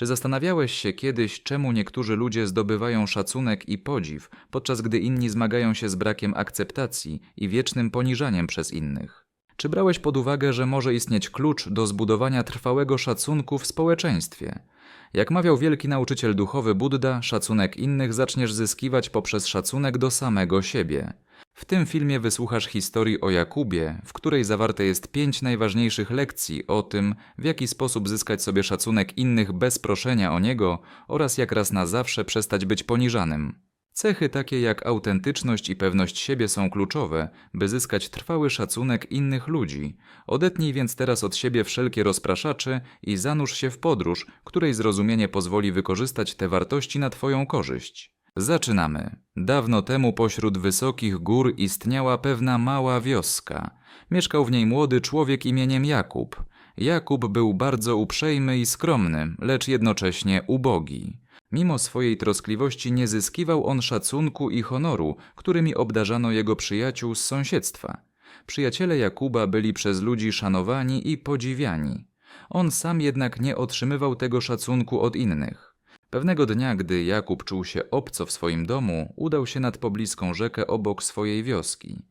Czy zastanawiałeś się kiedyś, czemu niektórzy ludzie zdobywają szacunek i podziw, podczas gdy inni zmagają się z brakiem akceptacji i wiecznym poniżaniem przez innych? Czy brałeś pod uwagę, że może istnieć klucz do zbudowania trwałego szacunku w społeczeństwie? Jak mawiał wielki nauczyciel duchowy Buddha, szacunek innych zaczniesz zyskiwać poprzez szacunek do samego siebie. W tym filmie wysłuchasz historii o Jakubie, w której zawarte jest pięć najważniejszych lekcji o tym, w jaki sposób zyskać sobie szacunek innych bez proszenia o niego oraz jak raz na zawsze przestać być poniżanym. Cechy takie jak autentyczność i pewność siebie są kluczowe, by zyskać trwały szacunek innych ludzi. Odetnij więc teraz od siebie wszelkie rozpraszacze i zanurz się w podróż, której zrozumienie pozwoli wykorzystać te wartości na Twoją korzyść. Zaczynamy. Dawno temu pośród wysokich gór istniała pewna mała wioska. Mieszkał w niej młody człowiek imieniem Jakub. Jakub był bardzo uprzejmy i skromny, lecz jednocześnie ubogi. Mimo swojej troskliwości nie zyskiwał on szacunku i honoru, którymi obdarzano jego przyjaciół z sąsiedztwa. Przyjaciele Jakuba byli przez ludzi szanowani i podziwiani. On sam jednak nie otrzymywał tego szacunku od innych. Pewnego dnia, gdy Jakub czuł się obco w swoim domu, udał się nad pobliską rzekę obok swojej wioski.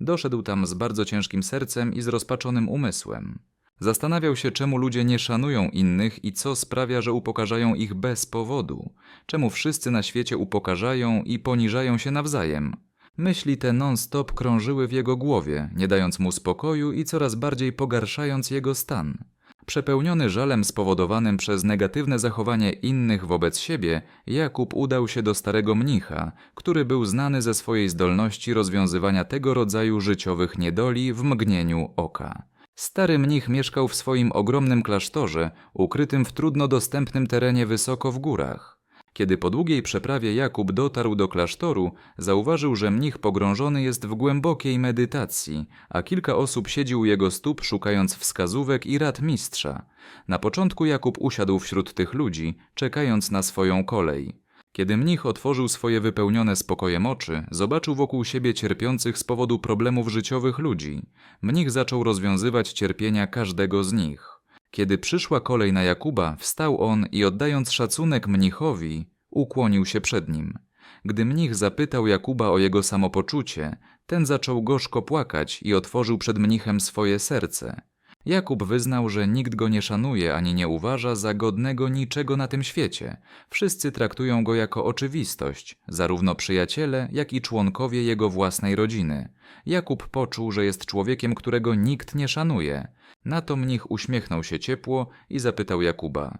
Doszedł tam z bardzo ciężkim sercem i zrozpaczonym umysłem. Zastanawiał się, czemu ludzie nie szanują innych i co sprawia, że upokarzają ich bez powodu. Czemu wszyscy na świecie upokarzają i poniżają się nawzajem. Myśli te non-stop krążyły w jego głowie, nie dając mu spokoju i coraz bardziej pogarszając jego stan. Przepełniony żalem spowodowanym przez negatywne zachowanie innych wobec siebie, Jakub udał się do starego mnicha, który był znany ze swojej zdolności rozwiązywania tego rodzaju życiowych niedoli w mgnieniu oka. Stary mnich mieszkał w swoim ogromnym klasztorze, ukrytym w trudno dostępnym terenie wysoko w górach. Kiedy po długiej przeprawie Jakub dotarł do klasztoru, zauważył, że mnich pogrążony jest w głębokiej medytacji, a kilka osób siedzi u jego stóp szukając wskazówek i rad mistrza. Na początku Jakub usiadł wśród tych ludzi, czekając na swoją kolej. Kiedy mnich otworzył swoje wypełnione spokojem oczy, zobaczył wokół siebie cierpiących z powodu problemów życiowych ludzi. Mnich zaczął rozwiązywać cierpienia każdego z nich. Kiedy przyszła kolej na Jakuba, wstał on i oddając szacunek mnichowi, ukłonił się przed nim. Gdy mnich zapytał Jakuba o jego samopoczucie, ten zaczął gorzko płakać i otworzył przed mnichem swoje serce. Jakub wyznał, że nikt go nie szanuje ani nie uważa za godnego niczego na tym świecie. Wszyscy traktują go jako oczywistość, zarówno przyjaciele, jak i członkowie jego własnej rodziny. Jakub poczuł, że jest człowiekiem, którego nikt nie szanuje. Na to mnich uśmiechnął się ciepło i zapytał Jakuba: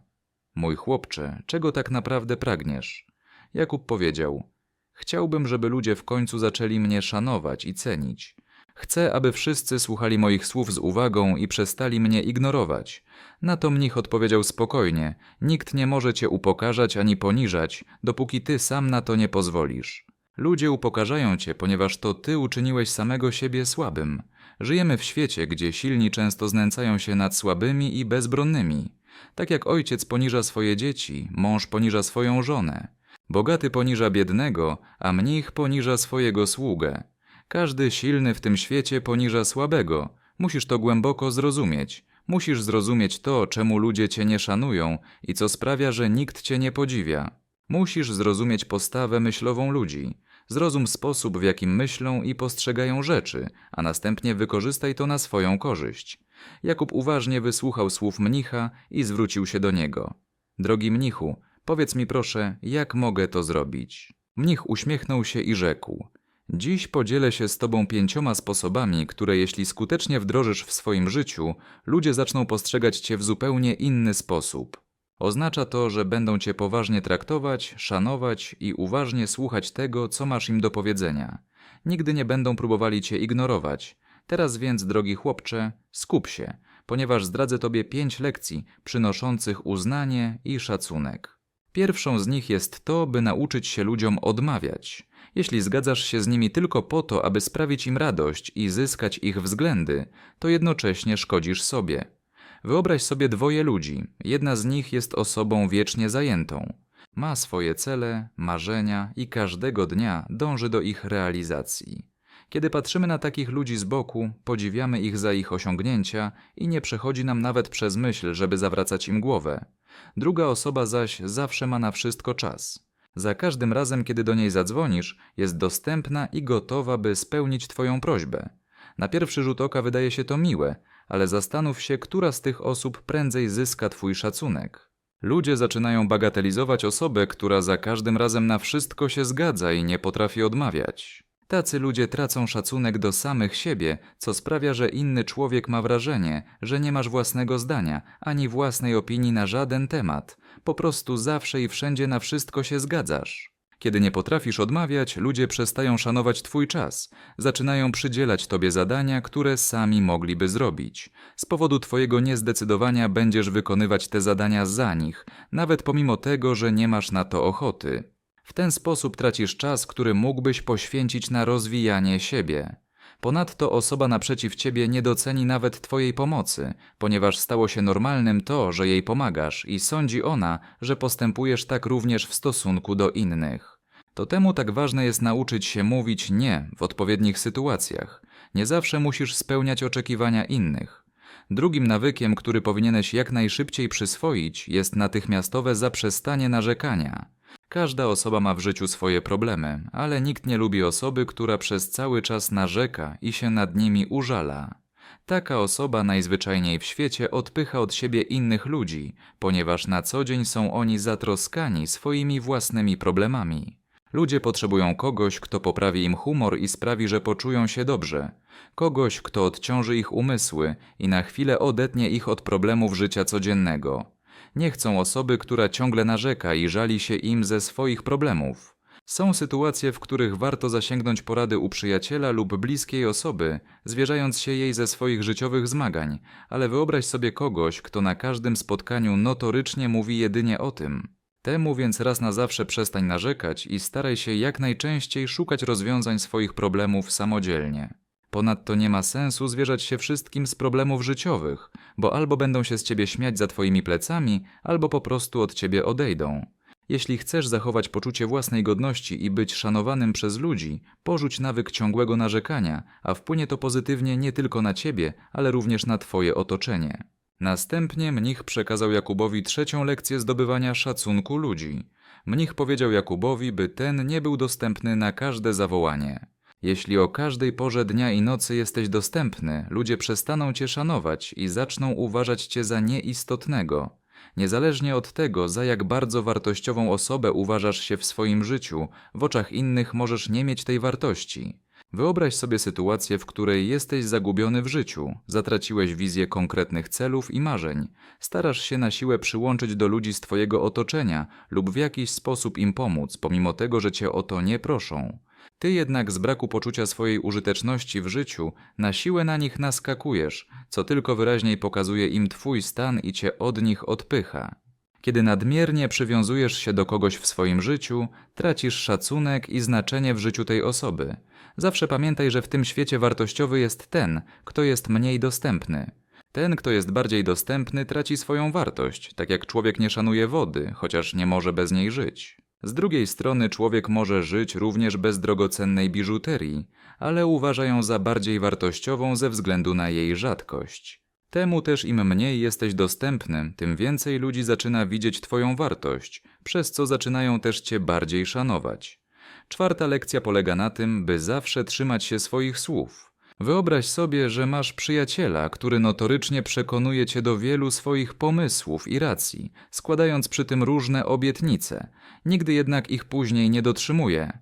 Mój chłopcze, czego tak naprawdę pragniesz? Jakub powiedział: Chciałbym, żeby ludzie w końcu zaczęli mnie szanować i cenić. Chcę, aby wszyscy słuchali moich słów z uwagą i przestali mnie ignorować. Na to mnich odpowiedział spokojnie: Nikt nie może cię upokarzać ani poniżać, dopóki ty sam na to nie pozwolisz. Ludzie upokarzają cię, ponieważ to ty uczyniłeś samego siebie słabym. Żyjemy w świecie, gdzie silni często znęcają się nad słabymi i bezbronnymi. Tak jak ojciec poniża swoje dzieci, mąż poniża swoją żonę. Bogaty poniża biednego, a mnich poniża swojego sługę. Każdy silny w tym świecie poniża słabego. Musisz to głęboko zrozumieć. Musisz zrozumieć to, czemu ludzie cię nie szanują i co sprawia, że nikt cię nie podziwia. Musisz zrozumieć postawę myślową ludzi. Zrozum sposób, w jakim myślą i postrzegają rzeczy, a następnie wykorzystaj to na swoją korzyść. Jakub uważnie wysłuchał słów mnicha i zwrócił się do niego. Drogi mnichu, powiedz mi proszę, jak mogę to zrobić? Mnich uśmiechnął się i rzekł: Dziś podzielę się z Tobą pięcioma sposobami, które jeśli skutecznie wdrożysz w swoim życiu, ludzie zaczną postrzegać Cię w zupełnie inny sposób. Oznacza to, że będą Cię poważnie traktować, szanować i uważnie słuchać tego, co masz im do powiedzenia. Nigdy nie będą próbowali Cię ignorować. Teraz więc, drogi chłopcze, skup się, ponieważ zdradzę Tobie pięć lekcji przynoszących uznanie i szacunek. Pierwszą z nich jest to, by nauczyć się ludziom odmawiać. Jeśli zgadzasz się z nimi tylko po to, aby sprawić im radość i zyskać ich względy, to jednocześnie szkodzisz sobie. Wyobraź sobie dwoje ludzi. Jedna z nich jest osobą wiecznie zajętą. Ma swoje cele, marzenia i każdego dnia dąży do ich realizacji. Kiedy patrzymy na takich ludzi z boku, podziwiamy ich za ich osiągnięcia i nie przechodzi nam nawet przez myśl, żeby zawracać im głowę. Druga osoba zaś zawsze ma na wszystko czas. Za każdym razem, kiedy do niej zadzwonisz, jest dostępna i gotowa, by spełnić Twoją prośbę. Na pierwszy rzut oka wydaje się to miłe, ale zastanów się, która z tych osób prędzej zyska Twój szacunek. Ludzie zaczynają bagatelizować osobę, która za każdym razem na wszystko się zgadza i nie potrafi odmawiać. Tacy ludzie tracą szacunek do samych siebie, co sprawia, że inny człowiek ma wrażenie, że nie masz własnego zdania ani własnej opinii na żaden temat. Po prostu zawsze i wszędzie na wszystko się zgadzasz. Kiedy nie potrafisz odmawiać, ludzie przestają szanować Twój czas, zaczynają przydzielać Tobie zadania, które sami mogliby zrobić. Z powodu Twojego niezdecydowania będziesz wykonywać te zadania za nich, nawet pomimo tego, że nie masz na to ochoty. W ten sposób tracisz czas, który mógłbyś poświęcić na rozwijanie siebie. Ponadto osoba naprzeciw ciebie nie doceni nawet Twojej pomocy, ponieważ stało się normalnym to, że jej pomagasz i sądzi ona, że postępujesz tak również w stosunku do innych. To temu tak ważne jest nauczyć się mówić nie w odpowiednich sytuacjach. Nie zawsze musisz spełniać oczekiwania innych. Drugim nawykiem, który powinieneś jak najszybciej przyswoić, jest natychmiastowe zaprzestanie narzekania. Każda osoba ma w życiu swoje problemy, ale nikt nie lubi osoby, która przez cały czas narzeka i się nad nimi użala. Taka osoba najzwyczajniej w świecie odpycha od siebie innych ludzi, ponieważ na co dzień są oni zatroskani swoimi własnymi problemami. Ludzie potrzebują kogoś, kto poprawi im humor i sprawi, że poczują się dobrze. Kogoś, kto odciąży ich umysły i na chwilę odetnie ich od problemów życia codziennego. Nie chcą osoby, która ciągle narzeka i żali się im ze swoich problemów. Są sytuacje, w których warto zasięgnąć porady u przyjaciela lub bliskiej osoby, zwierzając się jej ze swoich życiowych zmagań, ale wyobraź sobie kogoś, kto na każdym spotkaniu notorycznie mówi jedynie o tym. Temu więc raz na zawsze przestań narzekać i staraj się jak najczęściej szukać rozwiązań swoich problemów samodzielnie. Ponadto nie ma sensu zwierzać się wszystkim z problemów życiowych, bo albo będą się z ciebie śmiać za twoimi plecami, albo po prostu od ciebie odejdą. Jeśli chcesz zachować poczucie własnej godności i być szanowanym przez ludzi, porzuć nawyk ciągłego narzekania, a wpłynie to pozytywnie nie tylko na ciebie, ale również na twoje otoczenie. Następnie mnich przekazał Jakubowi trzecią lekcję zdobywania szacunku ludzi. Mnich powiedział Jakubowi, by ten nie był dostępny na każde zawołanie. Jeśli o każdej porze dnia i nocy jesteś dostępny, ludzie przestaną cię szanować i zaczną uważać cię za nieistotnego. Niezależnie od tego, za jak bardzo wartościową osobę uważasz się w swoim życiu, w oczach innych możesz nie mieć tej wartości. Wyobraź sobie sytuację, w której jesteś zagubiony w życiu, zatraciłeś wizję konkretnych celów i marzeń, starasz się na siłę przyłączyć do ludzi z Twojego otoczenia lub w jakiś sposób im pomóc, pomimo tego, że Cię o to nie proszą. Ty jednak z braku poczucia swojej użyteczności w życiu na siłę na nich naskakujesz, co tylko wyraźniej pokazuje im Twój stan i Cię od nich odpycha. Kiedy nadmiernie przywiązujesz się do kogoś w swoim życiu, tracisz szacunek i znaczenie w życiu tej osoby. Zawsze pamiętaj, że w tym świecie wartościowy jest ten, kto jest mniej dostępny. Ten, kto jest bardziej dostępny, traci swoją wartość, tak jak człowiek nie szanuje wody, chociaż nie może bez niej żyć. Z drugiej strony człowiek może żyć również bez drogocennej biżuterii, ale uważa ją za bardziej wartościową ze względu na jej rzadkość. Temu też im mniej jesteś dostępny, tym więcej ludzi zaczyna widzieć Twoją wartość, przez co zaczynają też Cię bardziej szanować. Czwarta lekcja polega na tym, by zawsze trzymać się swoich słów. Wyobraź sobie, że masz przyjaciela, który notorycznie przekonuje cię do wielu swoich pomysłów i racji, składając przy tym różne obietnice, nigdy jednak ich później nie dotrzymuje.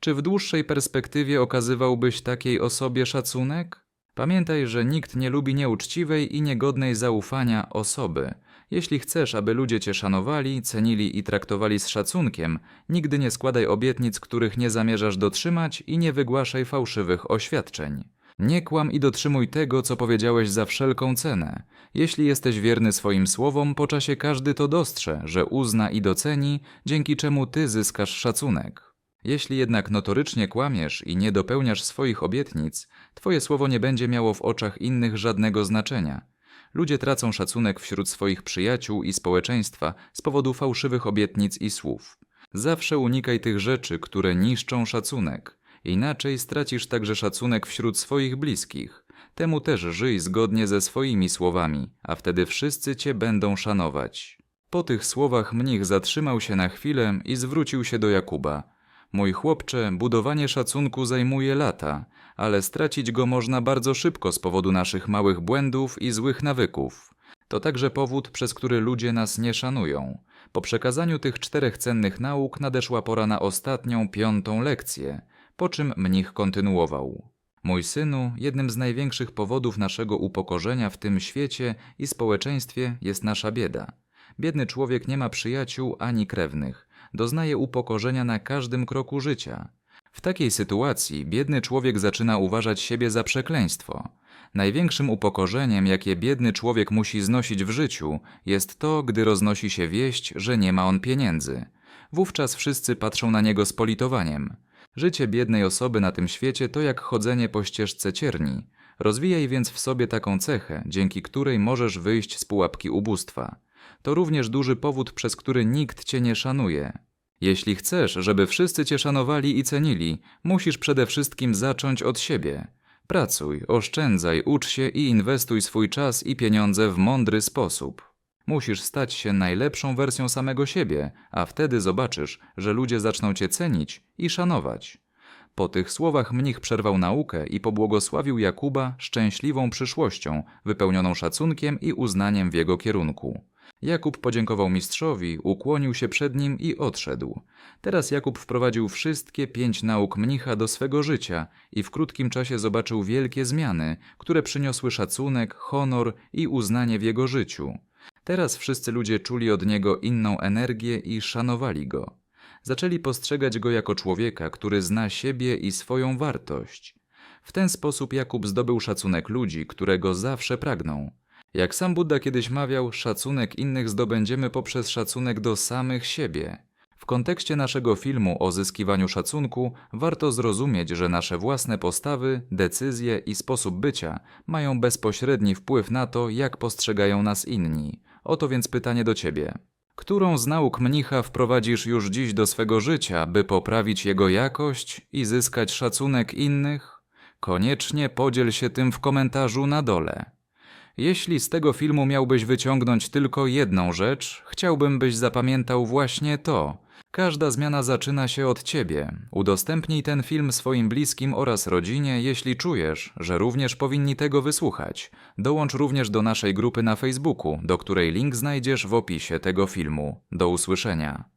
Czy w dłuższej perspektywie okazywałbyś takiej osobie szacunek? Pamiętaj, że nikt nie lubi nieuczciwej i niegodnej zaufania osoby. Jeśli chcesz, aby ludzie cię szanowali, cenili i traktowali z szacunkiem, nigdy nie składaj obietnic, których nie zamierzasz dotrzymać i nie wygłaszaj fałszywych oświadczeń. Nie kłam i dotrzymuj tego, co powiedziałeś za wszelką cenę. Jeśli jesteś wierny swoim słowom, po czasie każdy to dostrze, że uzna i doceni, dzięki czemu ty zyskasz szacunek. Jeśli jednak notorycznie kłamiesz i nie dopełniasz swoich obietnic, twoje słowo nie będzie miało w oczach innych żadnego znaczenia. Ludzie tracą szacunek wśród swoich przyjaciół i społeczeństwa z powodu fałszywych obietnic i słów. Zawsze unikaj tych rzeczy, które niszczą szacunek. Inaczej stracisz także szacunek wśród swoich bliskich. Temu też żyj zgodnie ze swoimi słowami, a wtedy wszyscy cię będą szanować. Po tych słowach mnich zatrzymał się na chwilę i zwrócił się do Jakuba. Mój chłopcze, budowanie szacunku zajmuje lata, ale stracić go można bardzo szybko z powodu naszych małych błędów i złych nawyków. To także powód, przez który ludzie nas nie szanują. Po przekazaniu tych czterech cennych nauk nadeszła pora na ostatnią, piątą lekcję, po czym mnich kontynuował. Mój synu, jednym z największych powodów naszego upokorzenia w tym świecie i społeczeństwie jest nasza bieda. Biedny człowiek nie ma przyjaciół ani krewnych, doznaje upokorzenia na każdym kroku życia. W takiej sytuacji biedny człowiek zaczyna uważać siebie za przekleństwo. Największym upokorzeniem, jakie biedny człowiek musi znosić w życiu, jest to, gdy roznosi się wieść, że nie ma on pieniędzy. Wówczas wszyscy patrzą na niego z politowaniem. Życie biednej osoby na tym świecie to jak chodzenie po ścieżce cierni. Rozwijaj więc w sobie taką cechę, dzięki której możesz wyjść z pułapki ubóstwa. To również duży powód, przez który nikt cię nie szanuje. Jeśli chcesz, żeby wszyscy cię szanowali i cenili, musisz przede wszystkim zacząć od siebie. Pracuj, oszczędzaj, ucz się i inwestuj swój czas i pieniądze w mądry sposób. Musisz stać się najlepszą wersją samego siebie, a wtedy zobaczysz, że ludzie zaczną cię cenić i szanować. Po tych słowach mnich przerwał naukę i pobłogosławił Jakuba szczęśliwą przyszłością, wypełnioną szacunkiem i uznaniem w jego kierunku. Jakub podziękował mistrzowi, ukłonił się przed nim i odszedł. Teraz Jakub wprowadził wszystkie pięć nauk mnicha do swego życia i w krótkim czasie zobaczył wielkie zmiany, które przyniosły szacunek, honor i uznanie w jego życiu. Teraz wszyscy ludzie czuli od niego inną energię i szanowali go. Zaczęli postrzegać go jako człowieka, który zna siebie i swoją wartość. W ten sposób Jakub zdobył szacunek ludzi, którego zawsze pragną. Jak sam Buddha kiedyś mawiał, szacunek innych zdobędziemy poprzez szacunek do samych siebie. W kontekście naszego filmu o zyskiwaniu szacunku warto zrozumieć, że nasze własne postawy, decyzje i sposób bycia mają bezpośredni wpływ na to, jak postrzegają nas inni. Oto więc pytanie do ciebie. Którą z nauk mnicha wprowadzisz już dziś do swego życia, by poprawić jego jakość i zyskać szacunek innych? Koniecznie podziel się tym w komentarzu na dole. Jeśli z tego filmu miałbyś wyciągnąć tylko jedną rzecz, chciałbym, byś zapamiętał właśnie to. Każda zmiana zaczyna się od ciebie. Udostępnij ten film swoim bliskim oraz rodzinie, jeśli czujesz, że również powinni tego wysłuchać. Dołącz również do naszej grupy na Facebooku, do której link znajdziesz w opisie tego filmu. Do usłyszenia.